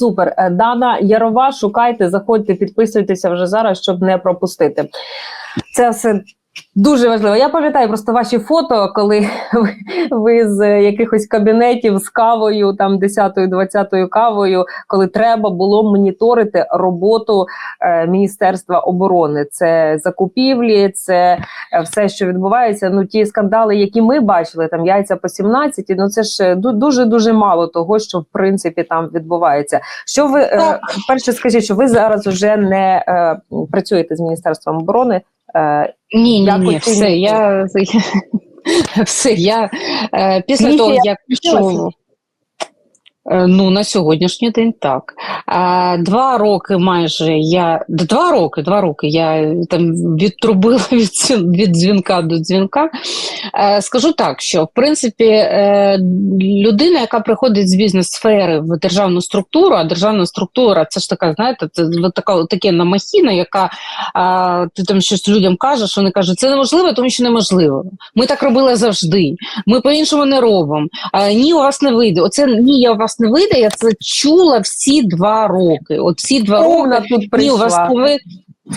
Супер. Е, Дана Ярова, шукайте, заходьте, підписуйтеся вже зараз, щоб не пропустити. Це все дуже важливо. Я пам'ятаю просто ваші фото, коли ви, ви з якихось кабінетів з кавою, там 10-20 кавою, коли треба було моніторити роботу е, Міністерства оборони. Це закупівлі, це е, все, що відбувається. Ну ті скандали, які ми бачили, там яйця по 17, ну це ж дуже дуже мало того, що в принципі там відбувається. Що ви е, перше скажіть, що ви зараз вже не е, працюєте з міністерством оборони? Е, Ні, ні, ні, все, я, все, я після того, як пішов, ну, на сьогоднішній день так. Два роки майже я, два роки, два роки я там відтрубила від, від дзвінка до дзвінка. Е, скажу так, що в принципі е, людина, яка приходить з бізнес-сфери в державну структуру, а державна структура це ж така, знаєте, це така таке намахіна, яка ти там щось людям кажеш, вони кажуть, це неможливо, тому що неможливо. Ми так робили завжди. Ми по-іншому не робимо. Ні, у вас не вийде. Оце ні, я у вас не вийде. Я це чула всі два роки. От всі два роки. тут прийшла. Ні, у вас прийшла. пови...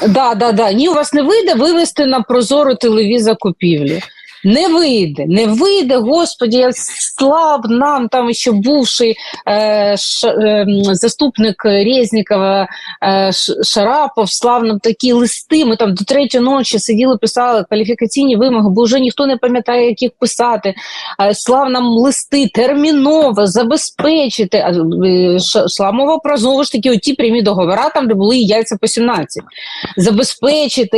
да, да, да. Ні, у вас не вийде вивести на прозору телевізор купівлі. Не вийде, не вийде, господі, я слав нам там ще бувший е, ш, е, заступник Резнікова е, Шарапов, слав нам такі листи. Ми там до третьої ночі сиділи, писали кваліфікаційні вимоги, бо вже ніхто не пам'ятає, як їх писати. Е, слав нам листи терміново забезпечити. Е, Ш- Шла мова про знову ж таки оті прямі договори, там де були яйця по 17 забезпечити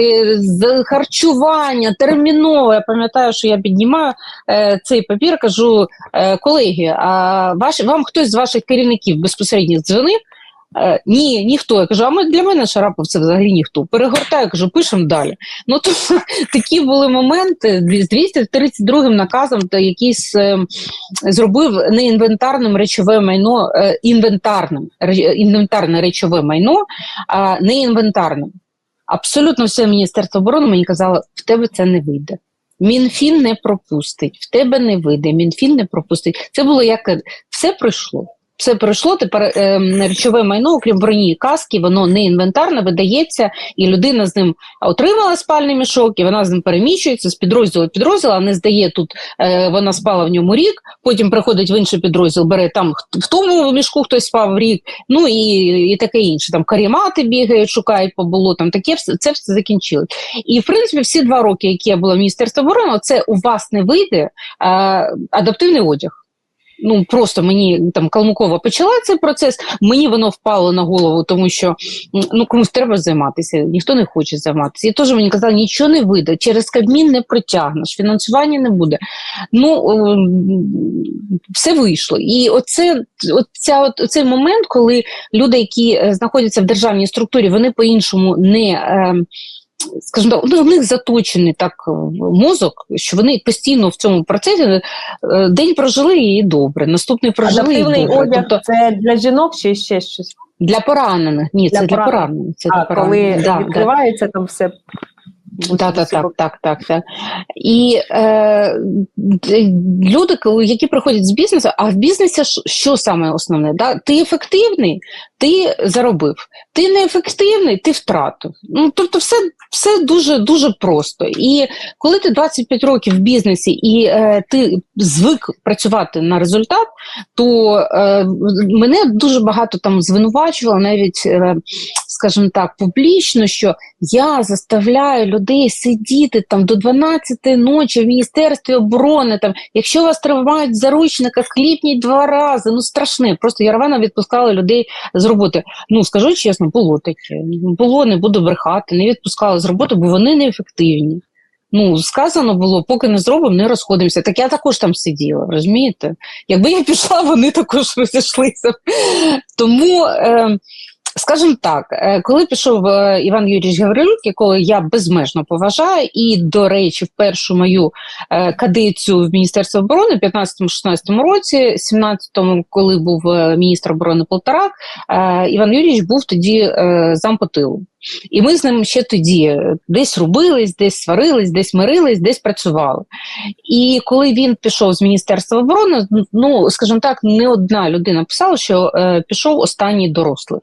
харчування терміново. Я пам'ятаю, що я піднімаю е, цей папір, кажу, е, колеги, а ваш, вам хтось з ваших керівників безпосередньо дзвонив? Е, ні, ніхто. Я кажу, а ми для мене Шарапов це взагалі ніхто. Перегортаю, кажу, пишемо далі. Ну то такі були моменти з 232-м наказом, та якийсь е, зробив неінвентарним речове майно, е, інвентарним ре- інвентарне речове майно, а не інвентарним. Абсолютно все Міністерство оборони мені казало, в тебе це не вийде. Мінфін не пропустить, в тебе не вийде, Мінфін не пропустить. Це було як е, все пройшло. Все пройшло, тепер е, речове майно, окрім броні каски, воно не інвентарне, видається, і людина з ним отримала спальний мішок, і вона з ним переміщується з підрозділу в підрозділ, а не здає тут, е, вона спала в ньому рік, потім приходить в інший підрозділ, бере там в тому мішку хтось спав рік, ну і, і таке інше. Там карімати бігають, шукають по болотам, таке все, це все закінчилось. І в принципі, всі два роки, які я була в Міністерстві оборони, це у вас не вийде е, адаптивний одяг. Ну просто мені там Калмукова почала цей процес. Мені воно впало на голову, тому що ну комусь треба займатися, ніхто не хоче займатися. І теж мені казали, нічого не вийде, через Кабмін не протягнеш, фінансування не буде. Ну все вийшло. І оце, оця, от, цей момент, коли люди, які е, знаходяться в державній структурі, вони по-іншому не. ем, Скажімо так, ну, у них заточений так е, мозок, що вони постійно в цьому процесі е, день прожили і добре, наступний прожили і добре. одяг Тобто це для жінок чи ще щось? для поранених. Ні, Для це для поранених. поранених. Це А для поранених. коли да. відкривається там все. Так, так, так, так, так, так. І е, люди, які приходять з бізнесу, а в бізнесі що саме основне? Да? Ти ефективний, ти заробив. Ти неефективний, ти втратив. Ну, тобто, все, все дуже дуже просто. І коли ти 25 років в бізнесі і е, ти звик працювати на результат, то е, мене дуже багато там звинувачувало, навіть, е, скажімо так, публічно, що я заставляю людей сидіти там до 12 ночі в Міністерстві оборони. Там, якщо вас тримають в заручниках, кліпніть два рази. Ну страшне. Просто Ярована відпускала людей з роботи. Ну скажу чесно, було таке. Було, не буду брехати, не відпускала з роботи, бо вони неефективні. Ну, сказано було, поки не зробимо, не розходимося. Так я також там сиділа, розумієте? Якби я пішла, вони також розійшлися. Тому е, Скажімо так, е, коли пішов е, Іван Юрійович Гаврилюк, якого я безмежно поважаю, і, до речі, в першу мою е, кадицію в Міністерстві оборони в 15-16 році, 17-му, коли був міністр оборони Полторак, Іван Юрійович був тоді зампотилу. І ми з ним ще тоді десь рубились, десь сварились, десь мирились, десь працювали. І коли він пішов з Міністерства оборони, ну скажімо так, не одна людина писала, що е, пішов останній дорослий.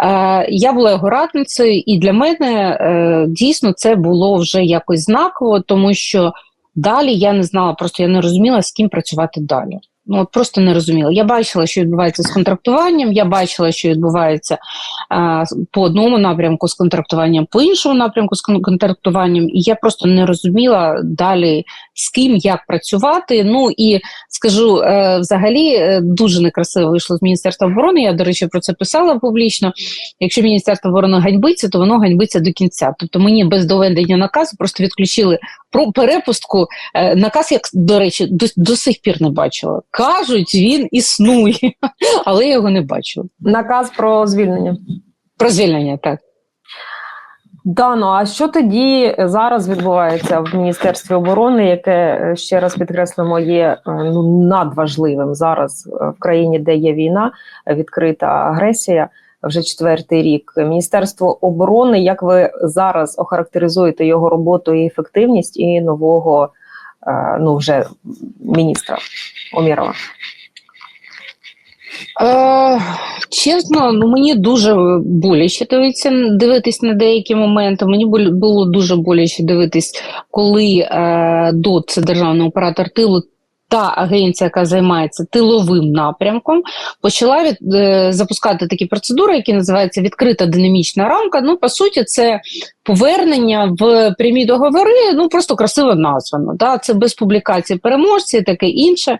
Е, я була його радницею, і для мене е, дійсно це було вже якось знаково, тому що далі я не знала, просто я не розуміла, з ким працювати далі. Ну, от просто не розуміла. Я бачила, що відбувається з контрактуванням, я бачила, що відбувається а, по одному напрямку з контрактуванням, по іншому напрямку з контрактуванням, і я просто не розуміла далі з ким як працювати. Ну і скажу е, взагалі е, дуже некрасиво вийшло з Міністерства оборони. Я, до речі, про це писала публічно. Якщо Міністерство оборони ганьбиться, то воно ганьбиться до кінця. Тобто мені без доведення наказу просто відключили про перепустку. Е, наказ, як до речі, до, до сих пір не бачила. Кажуть, він існує, але я його не бачила. Наказ про звільнення. Про звільнення, так. Дано, а що тоді зараз відбувається в Міністерстві оборони, яке е, ще раз підкреслимо, є е, ну надважливим зараз е, в країні, де є війна, відкрита агресія вже четвертий рік. Міністерство оборони, як ви зараз охарактеризуєте його роботу і ефективність і нового ну вже міністра Омєрова? Е, чесно, ну мені дуже боляче дивитися, дивитись на деякі моменти. Мені було дуже боляче дивитись, коли е, ДОТ, це державний оператор тилу, та агенція, яка займається тиловим напрямком, почала від, е, запускати такі процедури, які називаються відкрита динамічна рамка. Ну, по суті, це повернення в прямі договори, ну просто красиво названо. Да? Це без публікації переможці, таке інше.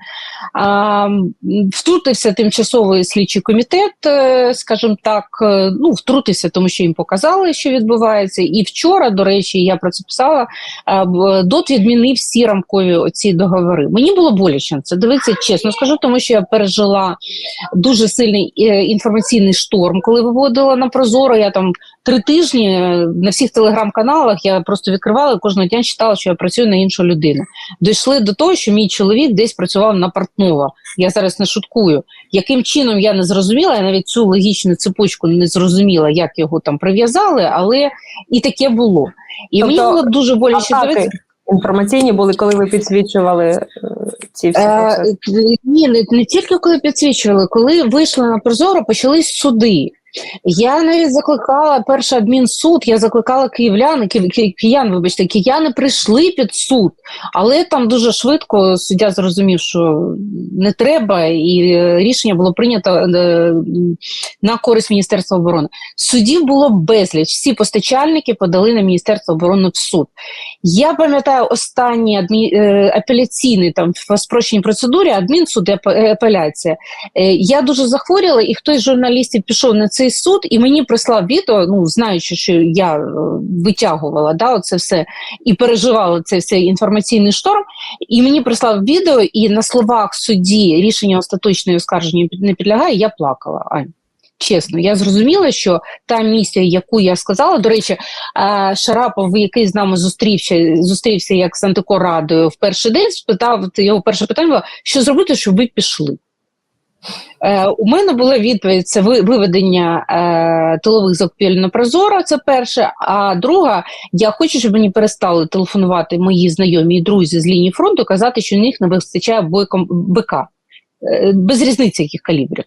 А, втрутився тимчасовий слідчий комітет, е, скажімо так, е, ну втрутився, тому що їм показали, що відбувається. І вчора, до речі, я про це писала. е, ДОТ відмінив всі рамкові оці договори. Мені було боляче це дивитися, чесно скажу, тому що я пережила дуже сильний інформаційний шторм, коли виводила на прозоро. Я там три тижні е, на всіх телеграм-каналах я просто відкривала і кожного дня читала, що я працюю на іншу людину. Дійшли до того, що мій чоловік десь працював на Портнова. Я зараз не шуткую. Яким чином я не зрозуміла, я навіть цю логічну цепочку не зрозуміла, як його там прив'язали, але і таке було. І Тобто мені було дуже боляче дивитися. інформаційні були, коли ви підсвічували е, ці всі Е, ні, не, не тільки коли підсвічували, коли вийшли на прозоро, почались суди. Я навіть закликала перший адмінсуд, я закликала київлян, ки- ки- киян, вибачте, кияни прийшли під суд, але там дуже швидко суддя зрозумів, що не треба, і е, рішення було прийнято е, на користь Міністерства оборони. Судів було безліч. Всі постачальники подали на Міністерство оборони в суд. Я пам'ятаю останній адмі... е, апеляційний там в спрощеній процедурі, адмінсуд і апеляція. Я дуже захворіла, і хтось з журналістів пішов на цей суд і мені прислав відео, ну знаючи, що я е, витягувала да, оце все і переживала цей все інформаційний шторм. І мені прислав відео, і на словах судді рішення остаточної оскарження не підлягає. Я плакала. Ань. Чесно, я зрозуміла, що та місія, яку я сказала, до речі, е, Шарапов, який з нами зустрівся, зустрівся як з антикорадою в перший день, спитав його перше питання, було, що зробити, щоб ви пішли. Е, у мене була відповідь: це виведення е, тилових закупівель на Прозоро, це перше. А друга, я хочу, щоб мені перестали телефонувати мої знайомі і друзі з лінії фронту, казати, що у них не вистачає бойком БК. Е, Без різниці, яких калібрів.